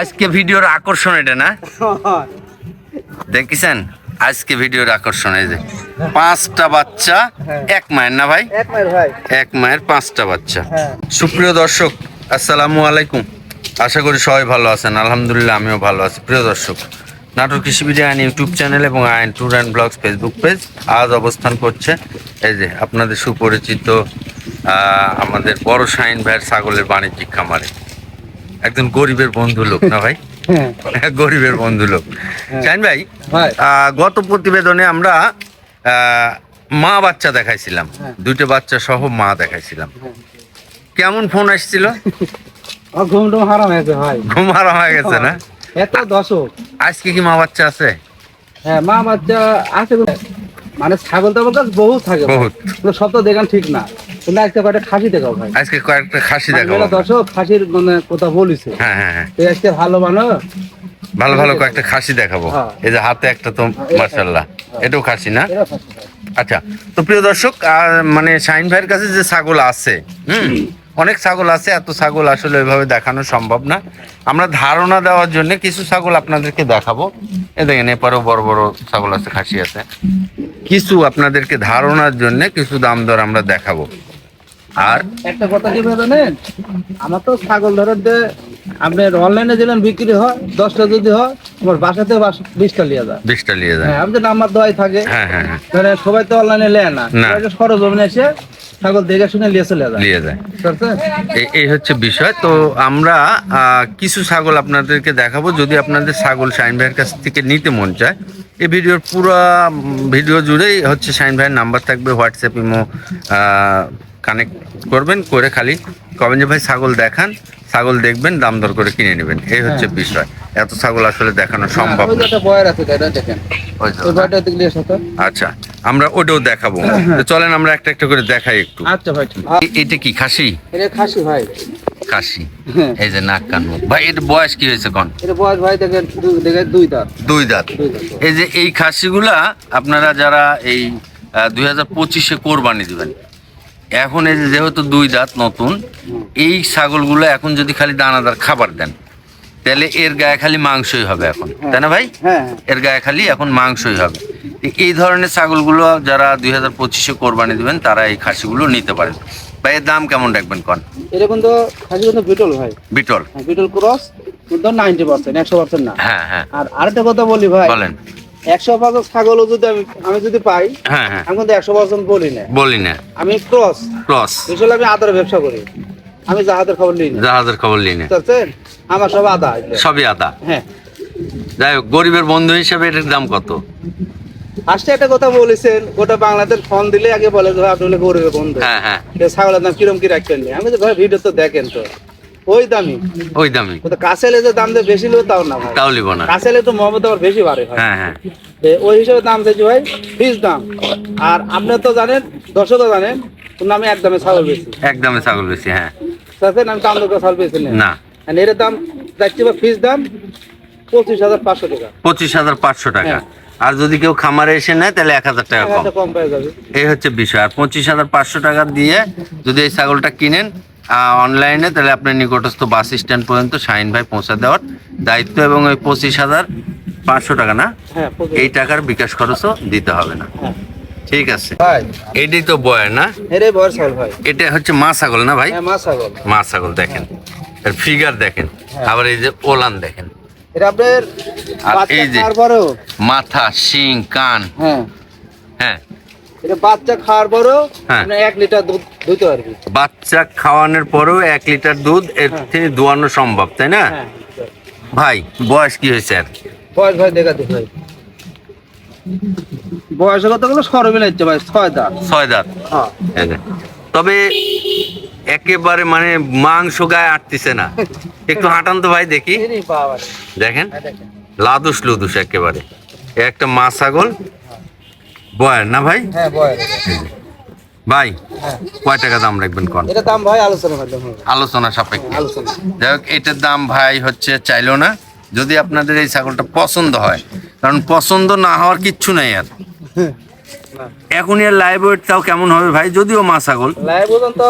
আজকে ভিডিওর আকর্ষণ এটা না? দেখেছেন? আজকে ভিডিওর আকর্ষণ এই যে। পাঁচটা বাচ্চা এক মায়ের না ভাই? এক মায়ের পাঁচটা বাচ্চা। হ্যাঁ। সুপ্রিয় দর্শক আসসালামু আলাইকুম। আশা করি সবাই ভালো আছেন। আলহামদুলিল্লাহ আমিও ভালো আছি। প্রিয় দর্শক নাটোর কৃষি বিজ্ঞান ইউটিউব চ্যানেল এবং আইন tour and blogs Facebook page আজ অবস্থান করছে। এই যে আপনাদের সুপরিচিত আমাদের বড় শাহিন ভাইয়ের ছাগলের বাণিজ্যিক খামারে। একজন গরিবের বন্ধু লোক না ভাই? হ্যাঁ। গরিবের বন্ধু লোক। শাহিন ভাই ভাই। গত প্রতিবেদনে আমরা মা বাচ্চা দেখাইছিলাম। হ্যাঁ। দুইটা বাচ্চা সহ মা দেখাইছিলাম। কেমন ফোন আসছিল? ঘুম টুম হারাম হয়েছে ভাই। ঘুম হয়ে গেছে না? এত দশক আজকে কি মা বাচ্চা আছে? হ্যাঁ মা বাচ্চা আছে মানে ছাগল টাগল গাছ বহুত থাকে বহুত। সব তো দেখান ঠিক না। কিন্তু আজকে কয়টা খাসি দেখাও ভাই। আজকে কয়েকটা খাসি দেখাবো। দর্শক খাসির মানে কথা বলিছে। হ্যাঁ হ্যাঁ হ্যাঁ। আজকে ভালো মানো ভালো ভালো কয়েকটা খাসি দেখাবো। হ্যাঁ। এই যে হাতে একটা তো মার্শাল্লাহ এটাও খাসি না। আচ্ছা তো প্রিয় দর্শক মানে শাহিন ভাইয়ের কাছে যে ছাগল আছে হুম। অনেক ছাগল আছে এত ছাগল আসলে ওইভাবে দেখানো সম্ভব না। আমরা ধারণা দেওয়ার জন্য কিছু ছাগল আপনাদেরকে দেখাবো। এ দেখেন এপারেও বড় বড় ছাগল আছে খাসি আছে। কিছু আপনাদেরকে ধারণার জন্য কিছু দাম দর আমরা দেখাবো। আর? একটা কথা কি জানেন? আমার তো ছাগল ধরেন যে আপনার অনলাইনে যেমন বিক্রি হয় দশটা যদি হয় আমার বাসাতে বাস- বিশটা লিয়ে যায়। বিশটা নিয়ে যায়। হ্যাঁ আমি তো নাম্বার দেওয়াই থাকে। হ্যাঁ হ্যাঁ হ্যাঁ। মানে সবাই তো অনলাইনে নেয় না। না। সবাই সরজমিনে এসে ছাগল দেখে শুনে নিয়ে চলে যায়। নিয়ে যায়। বুঝতে পারছেন? এই- হচ্ছে বিষয়। তো আমরা আহ, কিছু ছাগল আপনাদেরকে দেখাবো। যদি আপনাদের ছাগল শাইন ভাইয়ের কাছ থেকে নিতে মন চায় এই ভিডিওর পুরো ভিডিও জুড়েই হচ্ছে শাইন ভাইয়ের নাম্বার থাকবে হোয়াটসঅ্যাপ ইমো কানেক্ট করবেন করে খালি কবেন যে ভাই ছাগল দেখান ছাগল দেখবেন দাম দর করে কিনে নেবেন। এই হচ্ছে বিষয়। এত ছাগল আসলে দেখানো সম্ভব হ্যাঁ, সাথে আচ্ছা আমরা ওটাও দেখাবো। চলেন আমরা একটা একটা করে দেখাই একটু। আচ্ছা ভাই এটা কি খাসি? এটা খাসি ভাই। খাসি। হ্যাঁ। এই যে নাক কান ভাই এর বয়স কি হয়েছে কোন? বয়স ভাই দেখেন দুই দাঁত। দুই দাঁত। এই যে এই খাসিগুলা আপনারা যারা এই দুই হাজার পঁচিশে কোরবানি দিবেন এখন এই যেহেতু দুই দাঁত নতুন এই ছাগলগুলো এখন যদি খালি দানাদার খাবার দেন তাহলে এর গায়ে খালি মাংসই হবে এখন তাই না ভাই? হ্যাঁ হ্যাঁ। এর গায়ে খালি এখন মাংসই হবে। এই ধরনের ছাগলগুলো যারা দুই হাজার পঁচিশে কোরবানি দেবেন তারা এই খাসিগুলো নিতে পারেন। ভাই এর দাম কেমন রাখবেন কন? এটা কিন্তু খাসি কিন্তু বিটল ভাই। বিটল? হ্যাঁ, বিটল ক্রস নাইনটি পার্সেন্ট একশো পার্সেন্ট না। হ্যাঁ হ্যাঁ। আর আরেকটা কথা বলি ভাই। বলেন। একশো পার্সেন্ট ছাগলও যদি আমি আমি যদি পাই হ্যাঁ হ্যাঁ। আমি কিন্তু একশো পার্সেন্ট বলি না। বলি না। আমি ক্রস। ক্রস। আসলে আমি আদার ব্যবসা করি। আমি জাহাজের খবর নিই না। জাহাজের খবর বুঝতে পারছেন? আমার সব আদা। সবই আদা। হ্যাঁ। যাই হোক গরিবের বন্ধু হিসেবে এটার দাম কত? ফার্স্টে একটা কথা বলেছেন গোটা বাংলাদেশ ফোন দিলে আগে বলে যে আপনি গরিবের বন্ধু। হ্যাঁ হ্যাঁ। ছাগলের দাম কিরম কি রাখবেন আমি তো ভাই ভিডিও তো দেখেন তো। ওই দামি। ওই দামি। তো কাছে যে দাম দিয়ে বেশি লো তাও না ভাই। তাও লিব না। কাছেলে তো মহম্মদ আবার বেশি বাড়ে ভাই। হ্যাঁ হ্যাঁ। ওই হিসেবে দাম চাইছি ভাই ফিস দাম। আর আপনার তো জানেন দর্শক তো জানেন কিন্তু আমি একদমে ছাগল বেশি। একদমে ছাগল বেশি হ্যাঁ। বুঝছেন আমি দাম দরকার ছাগল বেশি না। আর এর দাম যাচ্ছে বা ফিস দাম পঁচিশ হাজার পাঁচশো টাকা। পঁচিশ হাজার পাঁচশো টাকা। হ্যাঁ। আর যদি কেউ খামারে এসে নেয় তাহলে এক হাজার টাকা কম। যাবে। এই হচ্ছে বিষয়। আর পঁচিশ হাজার পাঁচশো টাকা দিয়ে যদি এই ছাগলটা কিনেন অনলাইনে তাহলে আপনার নিকটস্থ বাস স্ট্যান্ড পর্যন্ত শাহিন ভাই পৌঁছে দেওয়ার দায়িত্ব এবং ওই পঁচিশ হাজার পাঁচশো টাকা না? হ্যাঁ এই টাকার বিকাশ খরচও দিতে হবে না। হ্যাঁ। ঠিক আছে। এটাই তো বয় না? এটা হচ্ছে মা ছাগল না ভাই? হ্যাঁ মা ছাগল। দেখেন। এর ফিগার দেখেন। আবার এই যে ওলান দেখেন। আর এই যে- মাথা শিং কান। হ্যাঁ। হ্যাঁ। বাচ্চা খাওয়ার পরেও হ্যাঁ। এক লিটার দুধ বাচ্চা খাওয়ানোর পরেও এক লিটার দুধ এর থেকে দোয়ানো সম্ভব তাই না? হ্যাঁ ভাই বয়স কি হয়েছে আর? বয়স ভাই দেখাতে ভাই। বয়সের কথা গুলো সর মিলাইছে ভাই ছয় দাঁত। ছয় দাঁত? হ্যাঁ। তবে একেবারে মানে মাংস গায়ে আটতেছে না। একটু হাঁটান তো ভাই দেখি। দেখেন। হ্যাঁ, লাদুস লুদুস একেবারে। একটা মা ছাগল। বয়ের না ভাই? হ্যাঁ বয়স। ভাই কয় টাকা দাম রাখবেন কোন? এটা দাম ভাই আলোচনা। আলোচনা সাপেক্ষে। আলোচনা। যাই হোক এটার দাম ভাই হচ্ছে চাইলো না। যদি আপনাদের এই ছাগলটা পছন্দ হয় কারণ পছন্দ না হওয়ার কিচ্ছু নাই আর। এখন এর লাইভ ওয়েটটাও কেমন হবে ভাই? যদিও মা ছাগল। লাইভ ওজন তো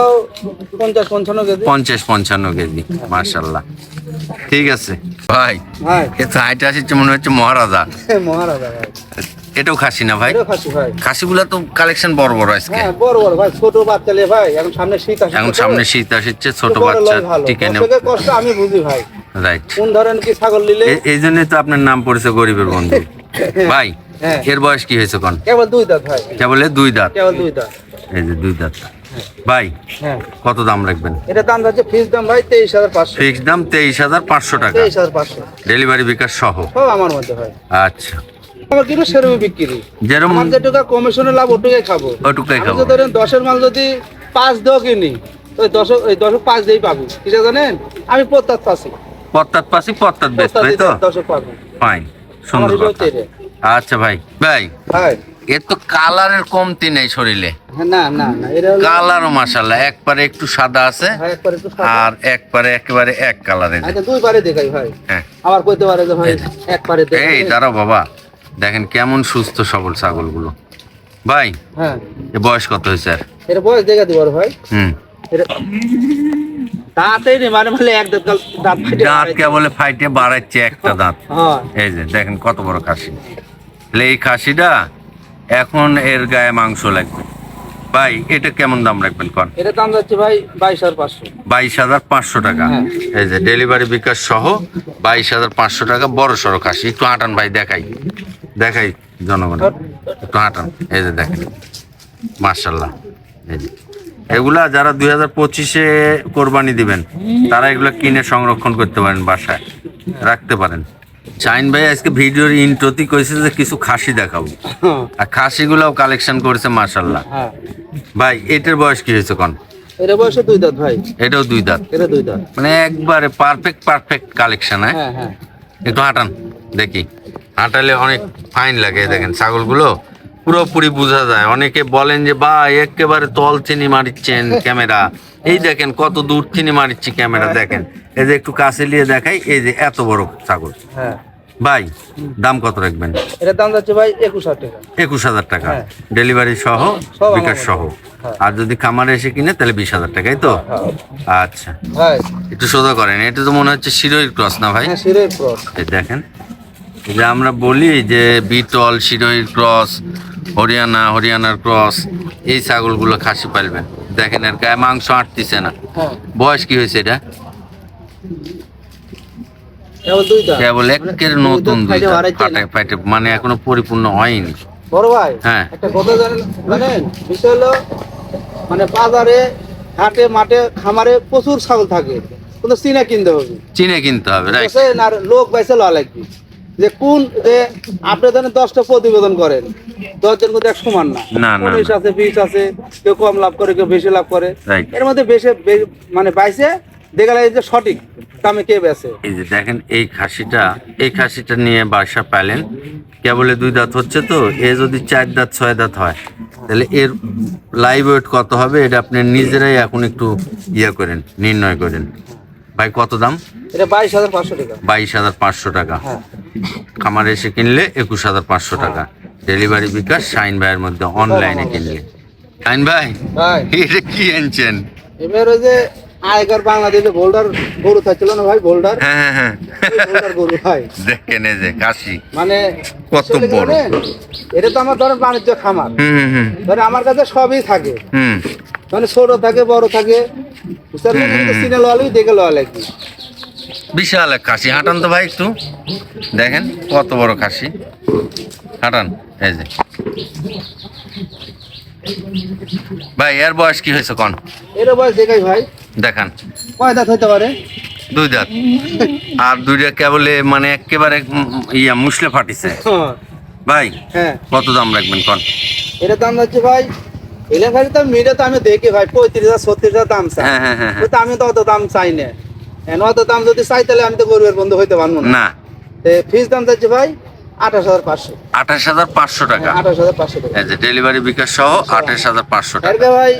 পঞ্চাশ পঞ্চান্ন কেজি। পঞ্চাশ পঞ্চান্ন কেজি মার্শাল্লাহ ঠিক আছে। ভাই ভাই। এ তো হাইট আসছে মনে হচ্ছে মহারাজা। মহারাজা ভাই। এটাও খাসি না ভাই? ভাই। খাসিগুলা তো কালেকশন বড় বড় আজকে। হ্যাঁ বড় বড় ভাই ছোট বাচ্চা লে ভাই এখন সামনে শীত আসছে এখন সামনে শীত আসছে ছোট বাচ্চা। টিকে নেব কষ্ট আমি বুঝি ভাই। রাইট কোন ধরনের কি ছাগল নিলে? এই জন্যই তো আপনার নাম পড়েছে গরিবের বন্ধু। ভাই হ্যাঁ। এর বয়স কি হয়েছে কোন? কেবল দুই দাঁত ভাই। কেবল দুই দাঁত। কেবল দুই দাঁত। এই যে দুই দাঁত। ভাই হ্যাঁ। কত দাম রাখবেন? এটা দাম যাচ্ছে ফিস দাম ভাই তেইশ হাজার পাঁচশো। ফিক্স দাম তেইশ হাজার পাঁচশো টাকা। তেইশ হাজার পাঁচশো। ডেলিভারি বিকাশ সহ। আমার মধ্যে ভাই আচ্ছা। আমার কিন্তু সেরকম বিক্রি। যেরকম আমার যেটুকু কমিশনের লাভ ওটুকুই খাব। ওটুকুই খাব। ধরেন দশের মাল যদি পাঁচ দেও কিনি ওই দশ ওই দশক পাঁচ দিয়েই পাবো। কিসে জানেন? আমি প্রত্যাত পাচ্ছি পত্তাত পাশি পত্তাত বেশ তাই তো? দশক পাবো। ফাইন সুন্দর আচ্ছা ভাই ভাই ভাই। এর তো কালারের কমতি নেই শরীরে। হ্যাঁ, না না না কালারও মাসাল্লাহ একবারে একটু সাদা আছে একবার সাদা। আর একবারে একেবারে এক কালারের। আচ্ছা দুই পারে দেখাই ভাই। হ্যাঁ। আবার কইতে পারে যে ভাই এক পারে দেখাই। এই দাঁড়াও বাবা। দেখেন কেমন সুস্থ সবল ছাগলগুলো। ভাই হ্যাঁ। এ বয়স কত হয়েছে আর? এটা বয়স দেখা দিবার ভাই। হুম। দাঁতেই মানে মানে এক দাঁত দাঁত দাঁত কেবলে ফাইটে বাড়াচ্ছে একটা দাঁত। হ্যাঁ এই যে দেখেন কত বড় খাসি। তাহলে এই খাসিটা এখন এর গায়ে মাংস লাগবে। ভাই এটা কেমন দাম রাখবেন কন? এটা দাম যাচ্ছে ভাই বাইশ হাজার পাঁচশো। বাইশ হাজার পাঁচশো টাকা। হ্যাঁ। এই যে ডেলিভারি বিকাশ সহ বাইশ হাজার পাঁচশো টাকা বড় সড়ো খাসি। একটু আটান ভাই দেখাই। দেখাই জনগণ একটু হাঁটান এই যে দেখেন। মার্শাল্লাহ এই যে। এগুলা যারা দুই হাজার পঁচিশে কোরবানি দিবেন তারা এগুলো কিনে সংরক্ষণ করতে পারেন বাসায়। রাখতে পারেন। শাইন ভাই আজকে ভিডিওর ইন্ট্রোতি কইছে যে কিছু খাসি দেখাবো। হ্যাঁ। আর খাসিগুলাও কালেকশন করেছে মার্শাল্লাহ হ্যাঁ। ভাই এটার বয়স কি হয়েছে কন? এটা বয়সে দুই দাঁত ভাই। এটাও দুই দাঁত। এটা দুই দাঁত। মানে একবারে পারফেক্ট পারফেক্ট কালেকশন হ্যাঁ। একটু হাঁটান দেখি। হাঁটালে অনেক ফাইন লাগে দেখেন ছাগলগুলো। পুরোপুরি বোঝা যায়। অনেকে বলেন যে বা একেবারে তল চিনি মারিচ্ছেন ক্যামেরা। এই দেখেন কত দূর চিনি মারিচ্ছি ক্যামেরা দেখেন। এই যে একটু কাছে নিয়ে দেখাই এই যে এত বড় ছাগল। হ্যাঁ। ভাই দাম কত রাখবেন? এটার দাম যাচ্ছে ভাই একুশ হাজার টাকা। একুশ হাজার টাকা। হ্যাঁ। ডেলিভারি সহ বিকাশ সহ। হ্যাঁ। আর যদি খামারে এসে কিনে তাহলে বিশ হাজার টাকাই তো? আচ্ছা। ভাই। একটু সোজা করেন এটা তো মনে হচ্ছে শিরোই ক্রস না ভাই? হ্যাঁ শিরের ক্রস। এই দেখেন যে আমরা বলি যে বিটল শিরোইর ক্রস হরিয়ানা হরিয়ানার ক্রস এই ছাগলগুলো খাসি পালবেন দেখেন এর গায়ে মাংস আটতিছে না। হ্যাঁ। বয়স কি হয়েছে এটা? কেবল একের নতুন মানে এখনও পরিপূর্ণ হয়নি। বড় ভাই হ্যাঁ। একটা কথা জানেন বিষয় হলো মানে বাজারে হাটে মাঠে খামারে প্রচুর ছাগল থাকে। কিন্তু চিনা কিনতে হবে। চিনে কিনতে হবে রাইট? আর লোক বাইসে লওয়া লাগবে। যে কোন যে আপনি ধরেন দশটা প্রতিবেদন করেন দশজন মধ্যে এক সমান না। উনিশ আছে বিশ আছে কেউ কম লাভ করে কেউ বেশি লাভ করে। এর মধ্যে বেশি মানে বাইসে দেখা লাগে যে সঠিক দামে কে বেছে এই যে দেখেন এই খাসিটা এই খাসিটা নিয়ে বাসা পাইলেন কেবলে দুই দাঁত হচ্ছে তো এ যদি চার দাঁত ছয় দাঁত হয় তাহলে এর লাইভ ওয়েট কত হবে? এটা আপনি নিজেরাই এখন একটু ইয়ে করেন নির্ণয় করেন। ভাই কত দাম? এটা বাইশ হাজার পাঁচশো টাকা। বাইশ হাজার পাঁচশো টাকা। হ্যাঁ। খামারে এসে কিনলে একুশ হাজার পাঁচশো টাকা। ডেলিভারি বিকাশ শাইন ভাইয়ের মধ্যে অনলাইনে কিনলে। শাইন ভাই এটা কি আনছেন? এবার ওই যে আগেকার বাংলাদেশে বোল্ডার গরু থাকছিল না ভাই বোল্ডার? হ্যাঁ হ্যাঁ হ্যাঁ। গরু ভাই। দেখেন এই যে কাশি মানে কত বড়। এটা তো আমার ধরেন বাণিজ্য খামার। হুম হুম হুম। ধরে আমার কাছে সবই থাকে। হুম। মানে ছোট থাকে বড় থাকে। সিনে লওয়ালেই দেখে লওয়া লাগবে বিশাল এক খাসি। হাঁটান তো ভাই একটু। দেখেন কত বড় খাসি। হাঁটান এই যে। ভাই এর বয়স কি হয়েছে কন? এর বয়স দেখাই ভাই। দেখান। কয় দাঁত হইতে পারে? দুই দাঁত। আর দুইটা কেবলে মানে একেবারে ইয়া মুসলে ফাটিছে। ভাই হ্যাঁ। কত দাম রাখবেন কন? এটার দাম যাচ্ছে ভাই এলে ভাই তো মিডিয়া তো আমি দেখি ভাই পঁয়ত্রিশ হাজার ছত্রিশ হাজার দাম চাই। হ্যাঁ হ্যাঁ হ্যাঁ। আমি তো অত দাম চাই না। এখন অত দাম যদি চাই তাহলে আমি তো গরিবের বন্ধু হইতে পারব না। ফিস দাম যাচ্ছে ভাই আঠাশ হাজার পাঁচশো। আঠাশ হাজার পাঁচশো টাকা। আঠাশ হাজার পাঁচশো টাকা। যে ডেলিভারি বিকাশ সহ আঠাশ হাজার পাঁচশো টাকা। ভাই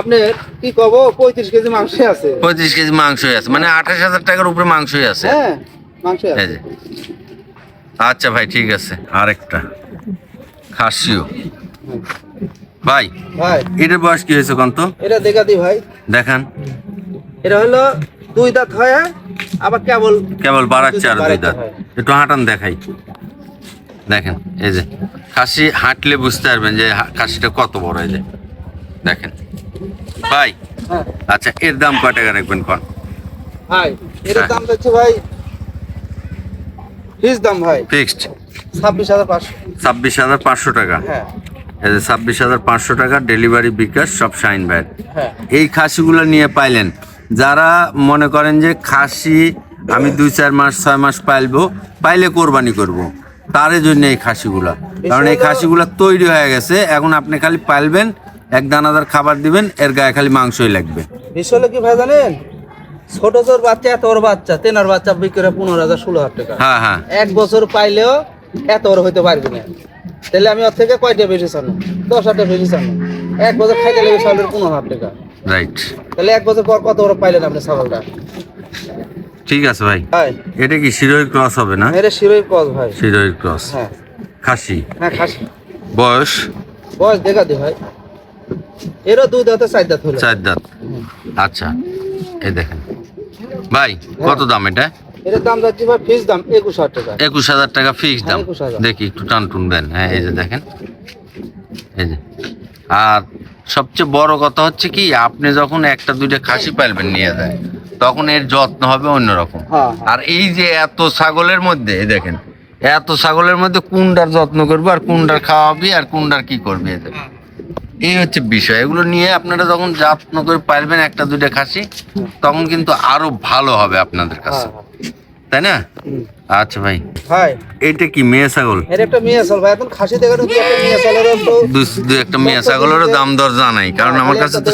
আপনার কি কব পঁয়ত্রিশ কেজি মাংস আছে। পঁয়ত্রিশ কেজি মাংসই আছে। মানে আঠাশ হাজার টাকার উপরে মাংসই আছে। হ্যাঁ মাংস এই আছে। আচ্ছা ভাই ঠিক আছে। আরেকটা। খাসিও। ভাই ভাই। এটার বয়স কি হয়েছে কন্ত এটা দেখা দিই ভাই। দেখান। এটা হলো দুই দাঁত হয় আবার কেবল কেবল বাড়াচ্ছে আর দুই দাঁত। হ্যাঁ। একটু হাঁটান দেখাই। দেখেন এই যে খাসি হাঁটলে বুঝতে পারবেন যে খাসিটা কত বড় এই যে দেখেন। ভাই হ্যাঁ। আচ্ছা এর দাম কয় টাকা রাখবেন কন? ভাই এর হ্যাঁ। দাম যাচ্ছে ভাই ফিস দাম ভাই। ফিক্সড ছাব্বিশ হাজার পাঁচশো। ছাব্বিশ হাজার পাঁচশো টাকা। হ্যাঁ। ছাব্বিশ হাজার পাঁচশো টাকা ডেলিভারি বিকাশ সব শাইন হ্যাঁ। এই খাসিগুলো নিয়ে পাইলেন। যারা মনে করেন যে খাসি আমি দুই চার মাস ছয় মাস পাইলবো পাইলে কোরবানি করব। তার জন্য এই খাসিগুলা। কারণ এই খাসিগুলা তৈরি হয়ে গেছে এখন আপনি খালি পাইলবেন এক দানাদার খাবার দিবেন এর গায়ে খালি মাংসই লাগবে। বিষয় কি ভাই জানেন? ছোট ছোট বাচ্চা এত বড় বাচ্চা তেনার বাচ্চা বিক্রি পনেরো হাজার ষোলো হাজার টাকা। হ্যাঁ হ্যাঁ। এক বছর পাইলেও এত বড় হইতে পারবে না। তাহলে আমি ওর থেকে কয়টা বেশি চানো দশ হাজার বেশি চানো এক বছর খাইতে লেগে চাউলের পনেরো হাজার টাকা রাইট তাহলে এক বছর পর কত বড় পাইলেন আপনি ছাগলটা? ঠিক আছে ভাই। ভাই। এটা কি শিরোই ক্রস হবে না? এটা শিরোই ক্রস ভাই। শিরোই ক্রস। হ্যাঁ। খাসি? হ্যাঁ খাসি। বয়স? বয়স দেখা দি ভাই। এরও দুই দাঁতে চার দাঁত হলো। চার দাঁত। আচ্ছা এই দেখেন। ভাই কত দাম এটা? এটার দাম যাচ্ছে ভাই ফিস দাম একুশ হাজার টাকা। একুশ হাজার টাকা ফিক্স দাম। হ্যাঁ, 21,000 দেখি একটু টান টুন দেন। হ্যাঁ এই যে দেখেন। এই যে। আর সবচেয়ে বড় কথা হচ্ছে কি আপনি যখন একটা দুইটা খাসি পাইলবেন নিয়ে যায় তখন এর যত্ন হবে অন্যরকম। হ্যাঁ আর এই যে এত ছাগলের মধ্যে দেখেন এত ছাগলের মধ্যে কোনটার যত্ন করব আর কোনটার খাওয়াবি আর কোনটার কি করবি এই এই হচ্ছে বিষয়। এগুলো নিয়ে আপনারা যখন যত্ন করে পারবেন একটা দুইটা খাসি তখন কিন্তু আরও ভালো হবে আপনাদের কাছে। হ্যাঁ। তাই না? আচ্ছা ভাই। ভাই। এইটা কি মেয়ে ছাগল? এর একটা মেয়ে চাল ভাই। এখন খাসি দেখানো কি একটা মেয়ে চালের একটু দু দু একটা মেয়ে ছাগলেরও দাম দর জানাই কারণ আমার কাছে তো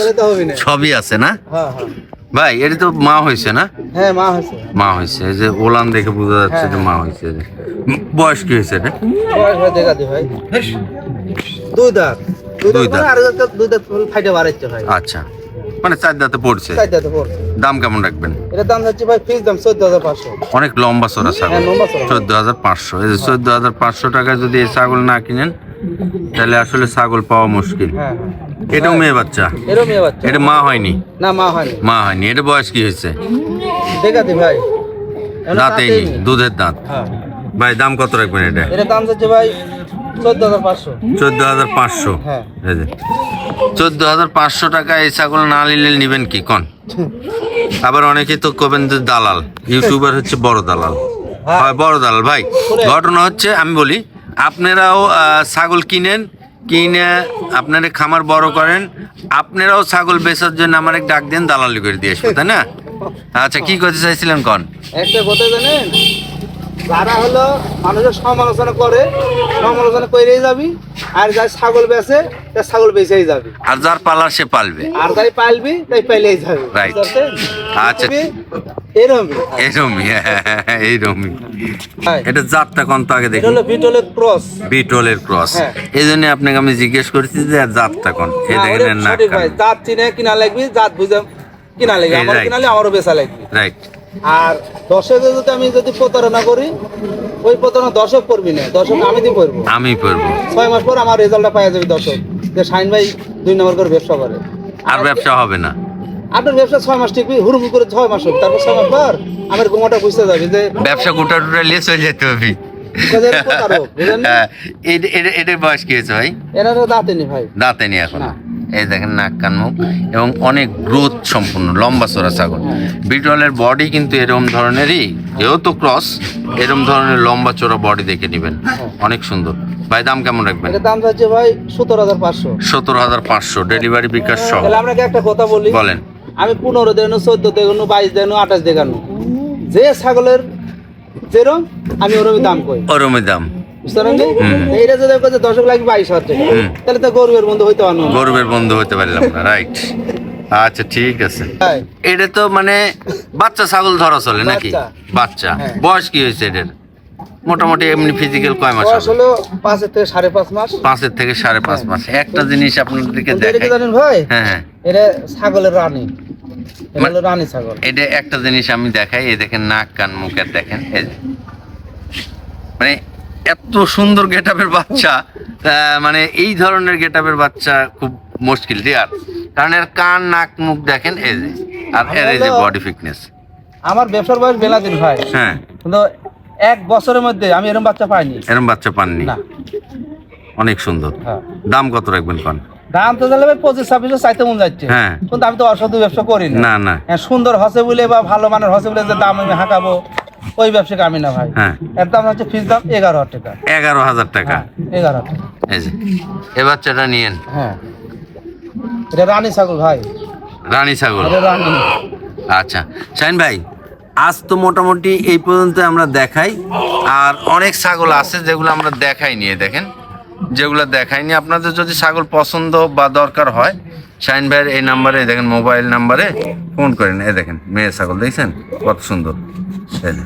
সবই আছে না? হ্যাঁ হ্যাঁ। ভাই এটা তো মা হয়েছে না? হ্যাঁ মা হয়েছে। মা হয়েছে। এই যে ওলান দেখে বোঝা যাচ্ছে যে মা হয়েছে। বয়স কি হয়েছে এটা? বয়স ভাই দেখা দি ভাই। দুই দাঁত। দুই দাঁত আর দুই দাঁত ফাইটে বাড়াচ্ছে ভাই। আচ্ছা। মানে চার দাঁতে পড়ছে। চার দাঁতে পড়ছে। দাম কেমন রাখবেন? এটার দাম যাচ্ছে ভাই ফিস দাম চোদ্দ হাজার পাঁচশো। অনেক লম্বা ছাগল হ্যাঁ, লম্বা চড়া। চোদ্দ হাজার পাঁচশো। এই চোদ্দ হাজার পাঁচশো টাকায় যদি এই ছাগল না কিনেন তাহলে আসলে ছাগল পাওয়া মুশকিল। হ্যাঁ। এটাও মেয়ে বাচ্চা। এরও মেয়ে বাচ্চা। এটা মা হয়নি? না মা হয়নি। মা হয়নি। এটা বয়স কি হয়েছে? দেখা দি ভাই দাঁতেই। দুধের দাঁত। হ্যাঁ। ভাই দাম কত রাখবেন এটা? এটার দাম যাচ্ছে ভাই চোদ্দ হাজার পাঁচশো। চোদ্দ হাজার পাঁচশো। হ্যাঁ। চোদ্দ হাজার পাঁচশো টাকা এই ছাগল না নিলে নিবেন কি? কন? আবার অনেকেই তো কবেন যে দালাল। ইউটিউবার হচ্ছে বড় দালাল। হ্যাঁ। হয় বড় দালাল। ভাই ঘটনা হচ্ছে আমি বলি আপনারাও ছাগল কিনেন কিনে আপনারা খামার বড় করেন আপনারাও ছাগল বেচার জন্য আমার এক ডাক দেন দালালি করে দিয়ে আসব তাই না? আচ্ছা কি করতে চাইছিলেন কন? একটা কথা জানেন? যারা হলো মানুষের সমালোচনা করে সমালোচনা করেই যাবি আর যাই ছাগল বেচে তা ছাগল বেচেই যাবি। আর যার পালার সে পালবে। আর যাই পালবি তাই পাইলেই যাবি। পারছেন? আচ্ছা। তুমি এরমই। এইরকমই এইরকমই হ্যাঁ। এটা জাতটা কোন তো আগে দেখি। হলো বিটলের ক্রস। বিটলের ক্রস। হ্যাঁ। এই জন্য আপনাকে আমি জিজ্ঞেস করেছি যে জাতটা কোন? এই হ্যাঁ, দেখেন ভাই। জাত চিনে কিনা লাগবি জাত বুঝে কিনা লাগবে। আমার. কিনালে আমারও বেচা লাগবে। রাইট আর দর্শকে যদি আমি যদি প্রতারণা করি ওই প্রতারণা দর্শক করবি না। দর্শক আমি দিয়ে করব। আমি পড়ব ছয় মাস পর আমার রেজাল্টটা পাওয়া যাবে দর্শক। যে শাইন ভাই দুই নম্বর করে ব্যবসা করে। আর ব্যবসা হবে না। আপনার ব্যবসা ছয় মাস টিকবি হুড়ুম করে ছয় মাস হোক। তারপর ছয় মাস পর আমার গোমাটা বুঝতে যাবে যে ব্যবসা গোটা টোটা লিয়ে চলে যেতে হবে? হ্যাঁ, এটা- এটা- এটার বয়স কি হয়েছে ভাই? এরা তো দাঁতে নি ভাই। দাঁতে নি এখন। না। এই দেখেন নাক কান মুখ এবং অনেক গ্রোথ সম্পূর্ণ লম্বা চড়া ছাগল। বিটলের বডি কিন্তু এরকম ধরনেরই যেহেতু ক্রস এরকম ধরনের লম্বা চড়া বডি দেখে নেবেন। অনেক সুন্দর। ভাই দাম কেমন রাখবেন? দাম যাচ্ছে ভাই সতেরো হাজার পাঁচশো। সতেরো হাজার পাঁচশো ডেলিভারি বিকাশ সহ। তাহলে আপনাকে একটা কথা বলি? বলেন। আমি পনেরো দেখানো চোদ্দ দেখানো বাইশ দেখানো আঠাশ দেখানো। যে ছাগলের যেরম আমি ওরমই দাম কই। ওরমের দাম। এইটা যদি হাজার টাকা। তাহলে তো গরিবের বন্ধু হইতে পারব না। গরুবের বন্ধু হতে পারলাম না রাইট। আচ্ছা ঠিক আছে। হ্যাঁ। এটা তো মানে বাচ্চা ছাগল ধরা চলে নাকি? বাচ্চা। হ্যাঁ। বয়স কি হয়েছে এটার মোটামুটি এমনি ফিজিক্যাল কয় মাস হলো পাঁচের থেকে সাড়ে পাঁচ মাস। পাঁচের থেকে সাড়ে পাঁচ মাস। একটা জিনিস আপনাদেরকে দেখাই। জানেন ভাই? হ্যাঁ হ্যাঁ। এটা ছাগলের রানী। রানী ছাগল। এটা একটা জিনিস আমি দেখাই। এই দেখেন নাক কান মুখের দেখেন। এই মানে এত সুন্দর গেটআপের বাচ্চা আহ, মানে এই ধরনের গেটআপের বাচ্চা খুব মুশকিল রেয়ার কারণ এর কান নাক মুখ দেখেন এই যে আর এর এই যে বডি ফিটনেস আমার ব্যবসার বয়স বেলা দিন ভাই। হ্যাঁ। কিন্তু এক বছরের মধ্যে আমি এরকম বাচ্চা পাইনি। এরম বাচ্চা পাননি। না। অনেক সুন্দর। হ্যাঁ। দাম কত রাখবেন কন? দাম তো তাহলে পঁচিশ ছাব্বিশও চাইতে মন যাচ্ছে। হ্যাঁ। কিন্তু আমি তো অসাধু ব্যবসা করি না। না না। হ্যাঁ, সুন্দর হসে বলে বা ভালো মানের হসে বলে যে দাম আমি হাঁকাবো। ওই ব্যবসাকে আমি না ভাই। হ্যাঁ। এর দাম হচ্ছে ফিস দাম এগারো হাজার টাকা। এগারো হাজার টাকা। হ্যাঁ এগারো হাজার টাকা। এই যে এ বাচ্চাটা নিয়েন। হ্যাঁ। এটা রানী ছাগল ভাই। রানী ছাগল। এটা রানী। আচ্ছা শাইন ভাই আজ তো মোটামুটি এই পর্যন্ত আমরা দেখাই। আর অনেক ছাগল আছে যেগুলো আমরা দেখাই নিয়ে দেখেন। যেগুলো দেখাইনি। আপনাদের যদি ছাগল পছন্দ বা দরকার হয় শাইন ভাইয়ের এই নাম্বারে দেখেন মোবাইল নাম্বারে ফোন করেন। এই দেখেন মেয়ে ছাগল দেখছেন? কত সুন্দর। এই যে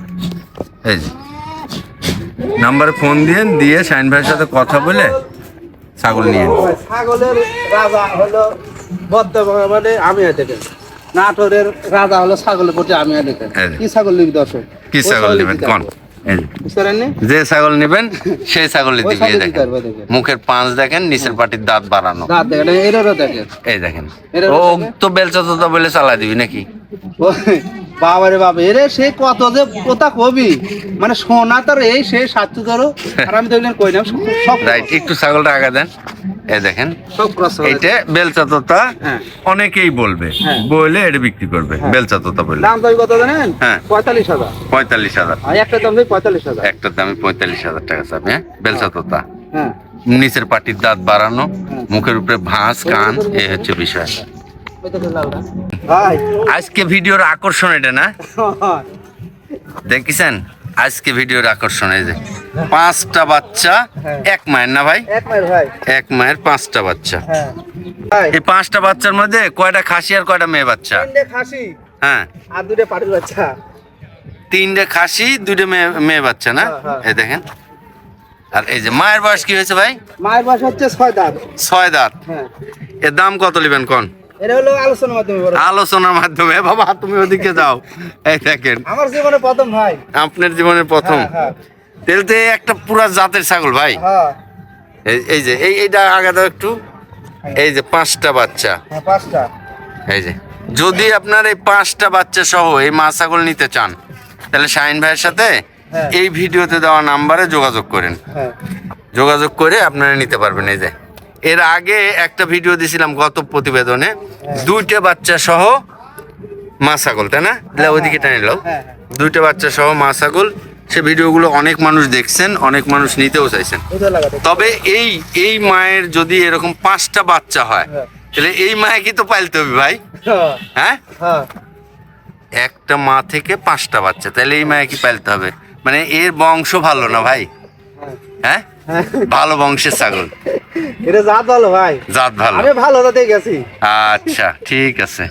এই নাম্বারে ফোন দিয়ে দিয়ে শাইন ভাইয়ের সাথে কথা বলে ছাগল নিয়ে ছাগলের রাজা হলো বর্ধমান মানে আমি দেখেন নাটোরের রাজা হলো ছাগলের প্রতি আমি দেখেন। কি ছাগল লিখি দর্শক? কি ছাগল নেবেন? কোন? যে। ছাগল নেবেন সেই ছাগলের দিকে দেখেন। মুখের পাঁচ দেখেন নিচের পাটির দাঁত বাড়ানো। এই দেখেন। ও তো বেলচা তো বলে চালা দিবি নাকি? বাবারে বাবা এরে সে কত যে কথা কবি। মানে সোনা তার এই সে সাতশো ধরো আর আমি দেখলেন কই না সব রাইট একটু ছাগলটা আগা দেন। এই দেখেন এইটা বেলচা তোতা। অনেকেই বলবে হ্যাঁ। বলে এটা বিক্রি করবে হ্যাঁ। বেলচা তোতা বলে দাম দাবি কত জানেন? হ্যাঁ। পঁয়তাল্লিশ হাজার। পঁয়তাল্লিশ হাজার। একটা দাম পঁয়তাল্লিশ হাজার। একটার দামে পঁয়তাল্লিশ হাজার টাকা চাবে হ্যাঁ? বেলচা তোতা হ্যাঁ। নিচের পাটির দাঁত বাড়ানো। মুখের উপরে ভাঁজ কান এই হচ্ছে বিষয়। আজকে ভিডিওর আকর্ষণ এটা না? দেখেছেন? আজকে ভিডিওর আকর্ষণ এই যে। পাঁচটা বাচ্চা হ্যাঁ। এক মায়ের না ভাই? এক মাইল ভাই। এক মায়ের পাঁচটা বাচ্চা। হ্যাঁ। এই পাঁচটা বাচ্চার মধ্যে কয়টা খাসি আর কয়টা মেয়ে বাচ্চা? হ্যাঁ। আর দুটো পাটির বাচ্চা। তিনটে খাসি দুটো মেয়ে মেয়ে বাচ্চা না? হ্যাঁ। এই দেখেন। আর এই যে মায়ের বয়স কি হয়েছে ভাই? মায়ের বয়স হচ্ছে ছয় দাঁত। ছয় দাঁত। হ্যাঁ। এর দাম কত নেবেন কোন? আলোচনার মাধ্যমে আলোচনার মাধ্যমে। বাবা তুমি ওদিকে যাও। এই দেখেন। আমার জীবনে প্রথম ভাই। আপনার জীবনের প্রথম। হ্যাঁ, হ্যাঁ। তেল তো একটা পুরা জাতের ছাগল ভাই। হ্যাঁ। এই এই যে এই এইটা আগে দাও একটু। এই যে পাঁচটা বাচ্চা। পাঁচটা। এই যে যদি আপনার এই পাঁচটা বাচ্চা সহ এই মা ছাগল নিতে চান তাহলে শাহিন ভাইয়ের সাথে। এই ভিডিওতে দেওয়া নাম্বারে যোগাযোগ করেন। যোগাযোগ করে আপনারা নিতে পারবেন এই যে। এর আগে একটা ভিডিও দিছিলাম গত প্রতিবেদনে। দুইটা বাচ্চা সহ মা ছাগল তাই না? দিলা ওইদিকে টেনে নাও। হ্যাঁ, দুইটা বাচ্চা সহ মা ছাগল সে ভিডিওগুলো অনেক মানুষ দেখছেন অনেক মানুষ নিতেও চাইছেন। তবে এই এই মায়ের যদি এরকম পাঁচটা বাচ্চা হয় হ্যাঁ। তাহলে এই মায়ে কি তো পালতে হবে ভাই? হ্যাঁ। হ্যাঁ? হ্যাঁ। একটা মা থেকে পাঁচটা বাচ্চা তাহলে এই মায়ে কি পালতে হবে? মানে এর বংশ ভালো না ভাই? হ্যাঁ। হ্যাঁ। ভালো বংশের ছাগল। এটা জাত ভালো ভাই। জাত ভালো। আমি ভালো জাতে গেছি। আচ্ছা ঠিক আছে।